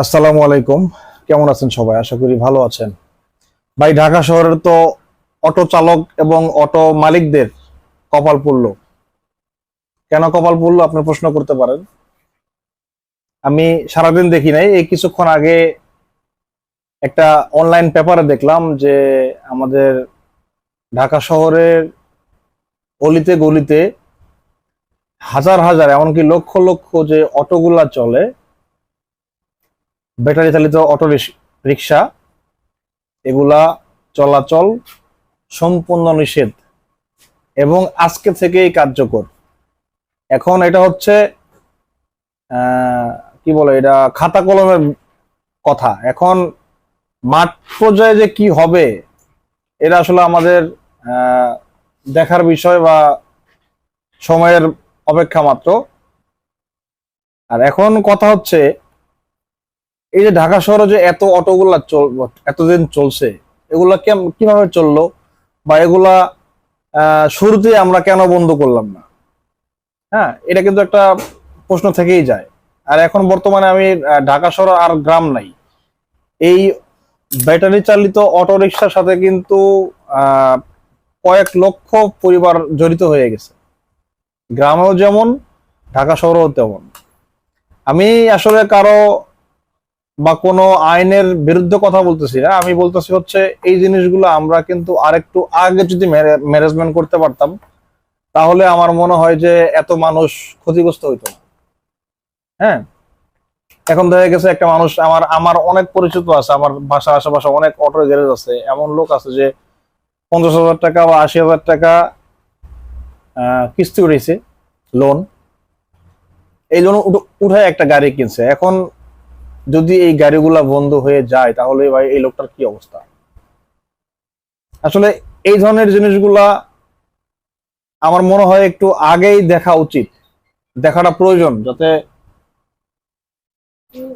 আসসালামু আলাইকুম। কেমন আছেন সবাই? আশা করি ভালো আছেন। ভাই, ঢাকা শহরের তো অটো চালক এবং অটো মালিকদের কপাল পড়ল। কেন কপাল পড়ল, আপনি প্রশ্ন করতে পারেন। আমি সারাদিন দেখি নাই, এই কিছুক্ষণ আগে একটা অনলাইন পেপারে দেখলাম যে আমাদের ঢাকা শহরের অলিতে গলিতে হাজার হাজার, এমনকি লক্ষ লক্ষ যে অটোগুলা চলে ব্যাটারি চালিত অটো রিক্সা এগুলা চলাচল সম্পূর্ণ নিষেধ এবং আজকে থেকেই কার্যকর। এখন এটা হচ্ছে কি বলে এটা, খাতা কলমের কথা। এখন মাঠ পর্যায়ে যে কি হবে, এটা আসলে আমাদের দেখার বিষয় বা সময়ের অপেক্ষা মাত্র। আর এখন কথা হচ্ছে এই যে ঢাকা শহরে যে এত অটোগুলা চল, এতদিন চলছে, এগুলা কীভাবে চলল? বা এগুলা শুরুতে আমরা কেন বন্ধ করলাম না? হ্যাঁ এটা কিন্তু একটা প্রশ্ন থেকেই যায়। আর এখন বর্তমানে আমি ঢাকা শহর আর গ্রাম নাই। এই ব্যাটারি চালিত অটো রিক্সার সাথে কিন্তু কয়েক লক্ষ পরিবার জড়িত হয়ে গেছে। গ্রামেও যেমন, ঢাকা শহরেও তেমন। আমি আসলে কারও বা কোনো আইনের বিরুদ্ধে কথা বলতেছি না আমি বলতেছি হচ্ছে এই জিনিসগুলো আমরা কিন্তু আরেকটু আগে যদি ম্যানেজমেন্ট করতে পারতাম, তাহলে আমার মনে হয় যে এত মানুষ ক্ষতিগ্রস্ত হইতো না। হ্যাঁ? এখন দেখা গেছে একটা মানুষ, আমার আমার অনেক পরিচিত আছে, আমার বাসার আশেপাশে অনেক অটো গ্যারেজ আছে, এমন লোক আছে যে পঞ্চাশ হাজার টাকা বা আশি হাজার টাকা কিস্তি উঠেছে লোন এই লোন উঠে একটা গাড়ি কিনছে। এখন যদি এই গাড়িগুলা বন্ধ হয়ে যায়, তাহলে ভাই এই লোকটার কি অবস্থা? আসলে এই ধরনের জিনিসগুলা আমার মনে হয় একটু আগেই দেখা উচিত। দেখাটা প্রয়োজন যাতে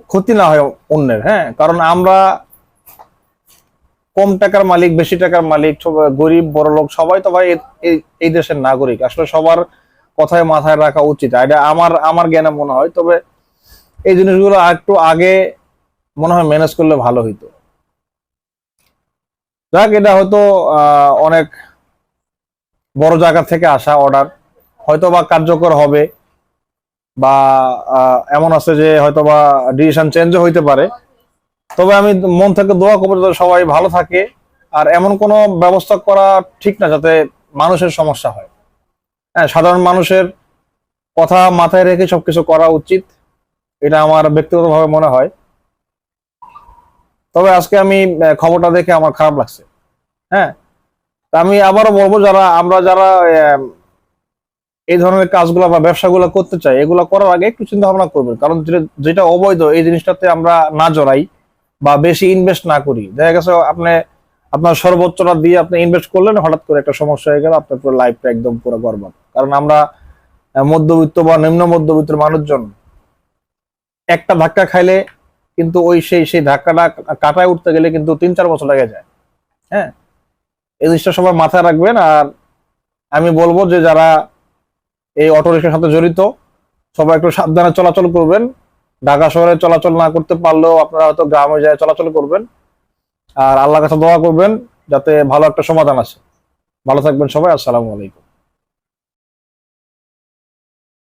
ক্ষতি না হয় অন্যের হ্যাঁ? কারণ আমরা কম টাকার মালিক, বেশি টাকার মালিক গরিব, বড় লোক, সবাই তো ভাই এই- এই দেশের নাগরিক। আসলে সবার কথায় মাথায় রাখা উচিত। এটা আমার আমার জ্ঞানে মনে হয়। তবে এই জিনিসগুলো একটু আগে মনে হয় ম্যানেজ করলে ভালো হইতো। যাক, এটা হয়তো অনেক বড় জায়গা থেকে আসা অর্ডার হয়তো বা কার্যকর হবে বা এমন আছে যে হয়তো বা ডিসিশন চেঞ্জও হইতে পারে। তবে আমি মন থেকে দোয়া করব যাতে সবাই ভালো থাকে আর এমন কোনো ব্যবস্থা করা ঠিক না যাতে মানুষের সমস্যা হয়। হ্যাঁ সাধারণ মানুষের কথা মাথায় রেখে সবকিছু করা উচিত। এটা আমার ব্যক্তিগতভাবে মনে হয়। তবে আজকে আমি খবরটা দেখে আমার খারাপ লাগছে। হ্যাঁ? তা আমি আবারও বলব, যারা, আমরা যারা এই ধরনের কাজগুলো বা ব্যবসাগুলো করতে চাই, এগুলো করার আগে একটু চিন্তা ভাবনা করবেন। কারণ যেটা- অবৈধ, এই জিনিসটাতে আমরা না জড়াই বা বেশি ইনভেস্ট না করি। দেখা গেছে আপনি, আপনার সর্বোচ্চটা দিয়ে আপনি ইনভেস্ট করলেন, হঠাৎ করে একটা সমস্যা হয়ে গেল, আপনার পুরো লাইফটা একদম পুরো বরবাদ। কারণ আমরা মধ্যবিত্ত বা নিম্ন মধ্যবিত্তের মানুষজন একটা ধাক্কা খাইলে কিন্তু ওই সেই সেই ধাক্কাটা কাটায় উঠতে গেলে কিন্তু তিন, চার বছর লেগে যায়। হ্যাঁ? এই জিনিসটা সবাই মাথায় রাখবেন। আর আমি বলব যে যারা এই অটো রিক্সার সাথে জড়িত, সবাই একটু সাবধানে চলাচল করবেন। ঢাকা শহরে চলাচল না করতে পারলেও আপনারা হয়তো গ্রামে যায় চলাচল করবেন। আর আল্লাহ কাছে দোয়া করবেন যাতে ভালো একটা সমাধান আসে। ভালো থাকবেন সবাই। আসসালামু আলাইকুম।